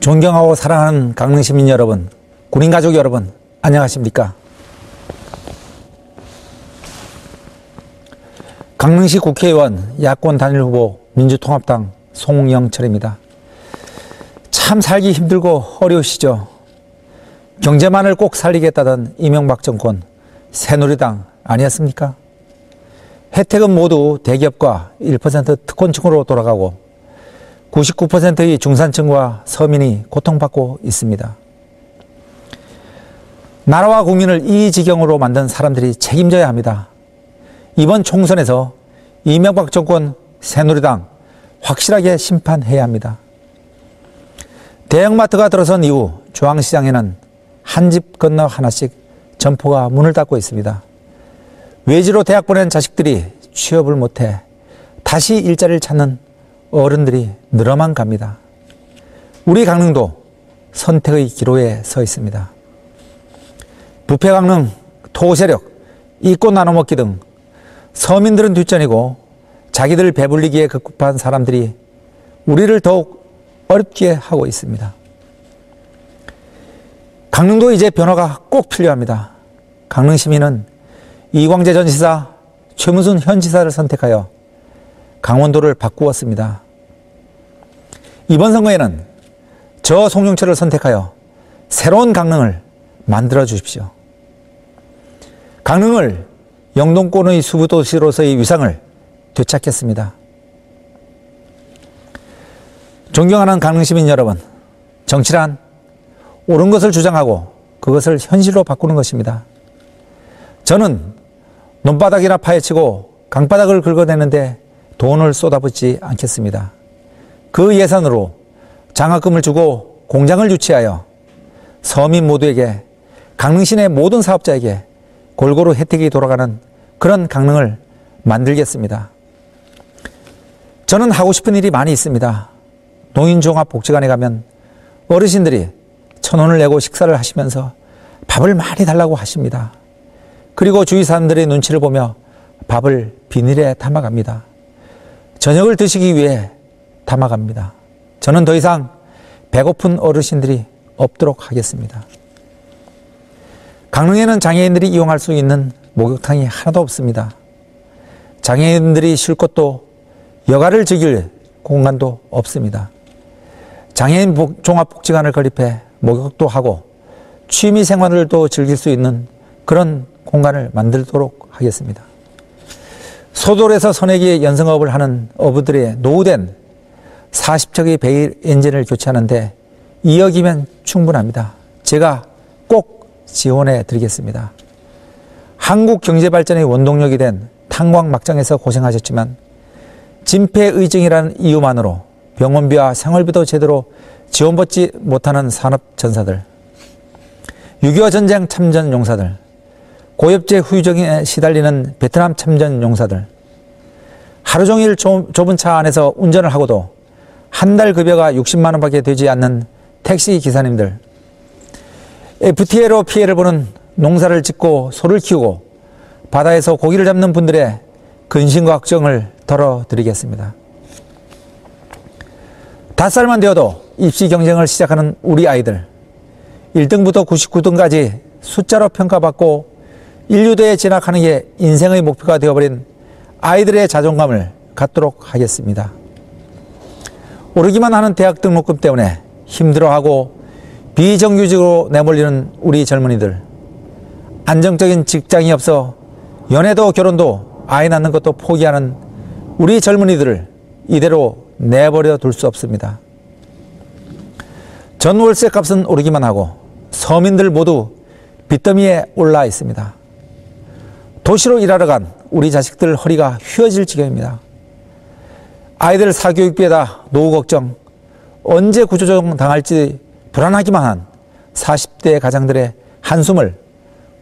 존경하고 사랑하는 강릉 시민 여러분, 군인 가족 여러분, 안녕하십니까? 강릉시 국회의원 야권 단일 후보 민주통합당 송영철입니다. 참 살기 힘들고 어려우시죠? 경제만을 꼭 살리겠다던 이명박 정권 새누리당 아니었습니까? 혜택은 모두 대기업과 1% 특권층으로 돌아가고 99%의 중산층과 서민이 고통받고 있습니다. 나라와 국민을 이 지경으로 만든 사람들이 책임져야 합니다. 이번 총선에서 이명박 정권 새누리당 확실하게 심판해야 합니다. 대형마트가 들어선 이후 중앙시장에는 한 집 건너 하나씩 점포가 문을 닫고 있습니다. 외지로 대학 보낸 자식들이 취업을 못해 다시 일자리를 찾는 어른들이 늘어만 갑니다. 우리 강릉도 선택의 기로에 서 있습니다. 부패 강릉, 토세력, 이권 나눠 먹기 등 서민들은 뒷전이고 자기들 배불리기에 급급한 사람들이 우리를 더욱 어렵게 하고 있습니다. 강릉도 이제 변화가 꼭 필요합니다. 강릉 시민은 이광재 전 지사, 최문순 현 지사를 선택하여 강원도를 바꾸었습니다. 이번 선거에는 저 송영철을 선택하여 새로운 강릉을 만들어 주십시오. 강릉을 영동권의 수부도시로서의 위상을 되찾겠습니다. 존경하는 강릉시민 여러분, 정치란 옳은 것을 주장하고 그것을 현실로 바꾸는 것입니다. 저는 논바닥이나 파헤치고 강바닥을 긁어내는데 돈을 쏟아붓지 않겠습니다. 그 예산으로 장학금을 주고 공장을 유치하여 서민 모두에게 강릉시내 모든 사업자에게 골고루 혜택이 돌아가는 그런 강릉을 만들겠습니다. 저는 하고 싶은 일이 많이 있습니다. 노인종합복지관에 가면 어르신들이 천 원을 내고 식사를 하시면서 밥을 많이 달라고 하십니다. 그리고 주위 사람들의 눈치를 보며 밥을 비닐에 담아갑니다. 저녁을 드시기 위해 담아갑니다. 저는 더 이상 배고픈 어르신들이 없도록 하겠습니다. 강릉에는 장애인들이 이용할 수 있는 목욕탕이 하나도 없습니다. 장애인들이 쉴 곳도 여가를 즐길 공간도 없습니다. 장애인 종합복지관을 건립해 목욕도 하고 취미 생활을도 즐길 수 있는 그런 공간을 만들도록 하겠습니다. 소돌에서 선내기 연성업을 하는 어부들의 노후된 40척의 베일 엔진을 교체하는데 2억이면 충분합니다. 제가 꼭 지원해 드리겠습니다. 한국 경제 발전의 원동력이 된 탄광 막장에서 고생하셨지만 진폐의증이라는 이유만으로 병원비와 생활비도 제대로 지원받지 못하는 산업 전사들, 6.25 전쟁 참전 용사들, 고엽제 후유증에 시달리는 베트남 참전 용사들, 하루 종일 좁은 차 안에서 운전을 하고도 한 달 급여가 60만 원밖에 되지 않는 택시 기사님들, FTA로 피해를 보는 농사를 짓고 소를 키우고 바다에서 고기를 잡는 분들의 근심과 걱정을 덜어드리겠습니다. 다섯 살만 되어도 입시 경쟁을 시작하는 우리 아이들. 1등부터 99등까지 숫자로 평가받고 인류대에 진학하는 게 인생의 목표가 되어버린 아이들의 자존감을 갖도록 하겠습니다. 오르기만 하는 대학 등록금 때문에 힘들어하고 비정규직으로 내몰리는 우리 젊은이들 안정적인 직장이 없어 연애도 결혼도 아이 낳는 것도 포기하는 우리 젊은이들을 이대로 내버려 둘 수 없습니다. 전월세 값은 오르기만 하고 서민들 모두 빚더미에 올라 있습니다. 도시로 일하러 간 우리 자식들 허리가 휘어질 지경입니다. 아이들 사교육비에다 노후 걱정, 언제 구조조정 당할지 불안하기만 한 40대 가장들의 한숨을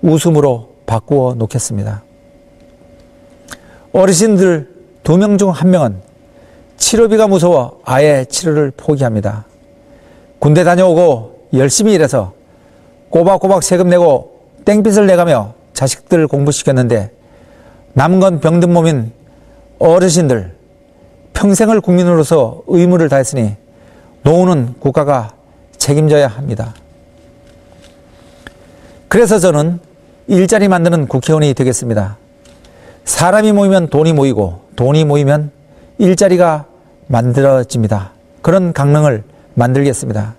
웃음으로 바꾸어 놓겠습니다. 어르신들 두 명 중 한 명은 치료비가 무서워 아예 치료를 포기합니다. 군대 다녀오고 열심히 일해서 꼬박꼬박 세금 내고 땡빚을 내가며 자식들 공부시켰는데 남은 건 병든 몸인 어르신들 평생을 국민으로서 의무를 다했으니 노후는 국가가 책임져야 합니다. 그래서 저는 일자리 만드는 국회의원이 되겠습니다. 사람이 모이면 돈이 모이고 돈이 모이면 일자리가 만들어집니다. 그런 강릉을 만들겠습니다.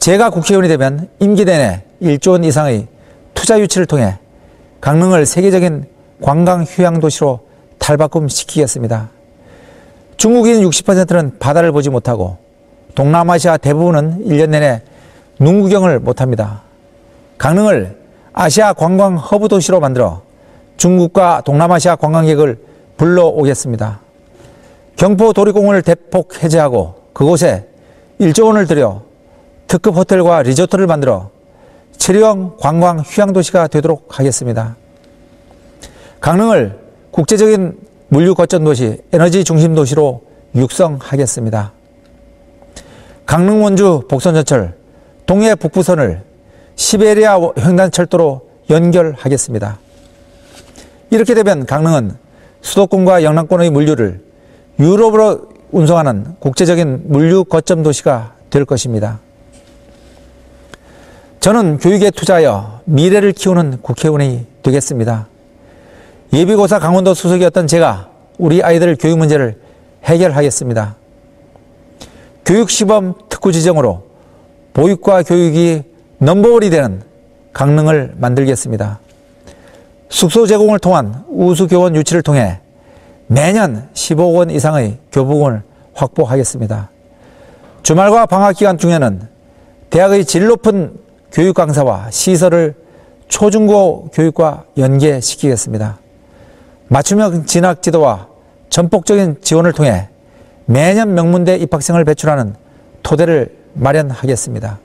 제가 국회의원이 되면 임기 내내 1조 원 이상의 투자 유치를 통해 강릉을 세계적인 관광 휴양 도시로 탈바꿈시키겠습니다. 중국인 60%는 바다를 보지 못하고 동남아시아 대부분은 1년 내내 눈 구경을 못합니다. 강릉을 아시아 관광 허브 도시로 만들어 중국과 동남아시아 관광객을 불러오겠습니다. 경포 도리공원을 대폭 해제하고 그곳에 1조 원을 들여 특급 호텔과 리조트를 만들어 체류형 관광 휴양 도시가 되도록 하겠습니다. 강릉을 국제적인 물류 거점 도시, 에너지 중심 도시로 육성하겠습니다. 강릉 원주 복선전철 동해 북부선을 시베리아 횡단철도로 연결하겠습니다. 이렇게 되면 강릉은 수도권과 영남권의 물류를 유럽으로 운송하는 국제적인 물류 거점 도시가 될 것입니다. 저는 교육에 투자하여 미래를 키우는 국회의원이 되겠습니다. 예비고사 강원도 수석이었던 제가 우리 아이들 교육 문제를 해결하겠습니다. 교육시범 특구 지정으로 보육과 교육이 넘버원이 되는 강릉을 만들겠습니다. 숙소 제공을 통한 우수교원 유치를 통해 매년 15억 원 이상의 교부금을 확보하겠습니다. 주말과 방학 기간 중에는 대학의 질 높은 교육 강사와 시설을 초중고 교육과 연계시키겠습니다. 맞춤형 진학 지도와 전폭적인 지원을 통해 매년 명문대 입학생을 배출하는 토대를 마련하겠습니다.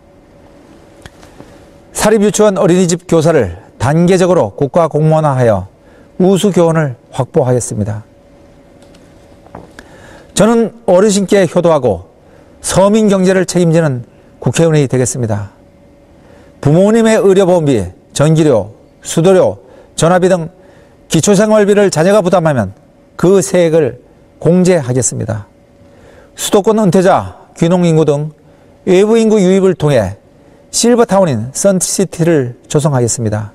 사립유치원 어린이집 교사를 단계적으로 국가 공무원화하여 우수 교원을 확보하겠습니다. 저는 어르신께 효도하고 서민 경제를 책임지는 국회의원이 되겠습니다. 부모님의 의료보험비, 전기료, 수도료, 전화비 등 기초생활비를 자녀가 부담하면 그 세액을 공제하겠습니다. 수도권 은퇴자, 귀농인구 등 외부 인구 유입을 통해 실버타운인 선시티를 조성하겠습니다.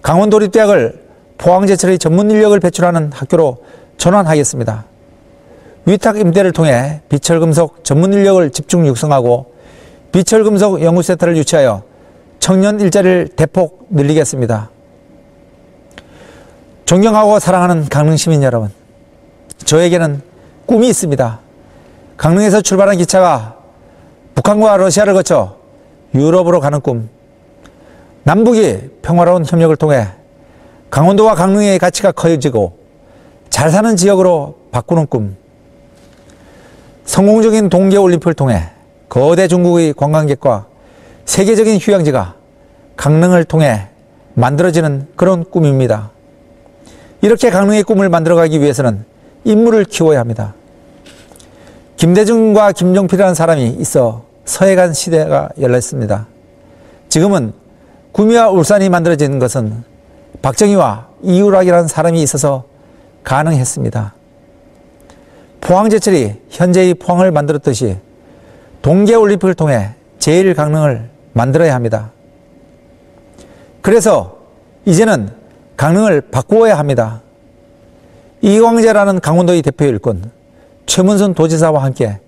강원도립대학을 포항제철의 전문 인력을 배출하는 학교로 전환하겠습니다. 위탁 임대를 통해 비철금속 전문 인력을 집중 육성하고 비철금속 연구센터를 유치하여 청년 일자리를 대폭 늘리겠습니다. 존경하고 사랑하는 강릉 시민 여러분, 저에게는 꿈이 있습니다. 강릉에서 출발한 기차가 북한과 러시아를 거쳐 유럽으로 가는 꿈, 남북이 평화로운 협력을 통해 강원도와 강릉의 가치가 커지고 잘 사는 지역으로 바꾸는 꿈, 성공적인 동계올림픽을 통해 거대 중국의 관광객과 세계적인 휴양지가 강릉을 통해 만들어지는 그런 꿈입니다. 이렇게 강릉의 꿈을 만들어가기 위해서는 인물을 키워야 합니다. 김대중과 김종필이라는 사람이 있어 서해간 시대가 열렸습니다. 지금은 구미와 울산이 만들어진 것은 박정희와 이유락이라는 사람이 있어서 가능했습니다. 포항제철이 현재의 포항을 만들었듯이 동계올림픽을 통해 제1 강릉을 만들어야 합니다. 그래서 이제는 강릉을 바꾸어야 합니다. 이광재라는 강원도의 대표 일꾼 최문순 도지사와 함께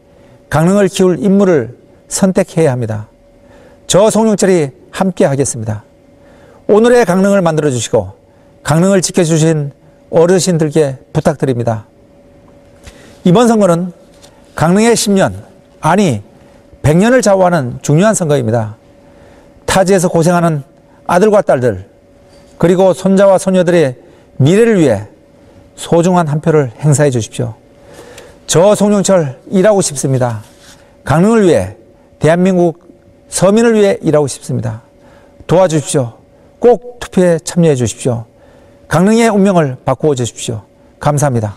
강릉을 키울 인물을 선택해야 합니다. 저 송영철이 함께 하겠습니다. 오늘의 강릉을 만들어 주시고 강릉을 지켜주신 어르신들께 부탁드립니다. 이번 선거는 강릉의 10년, 아니 100년을 좌우하는 중요한 선거입니다. 타지에서 고생하는 아들과 딸들, 그리고 손자와 손녀들의 미래를 위해 소중한 한 표를 행사해 주십시오. 저 송영철 일하고 싶습니다. 강릉을 위해 대한민국 서민을 위해 일하고 싶습니다. 도와주십시오. 꼭 투표에 참여해 주십시오. 강릉의 운명을 바꾸어 주십시오. 감사합니다.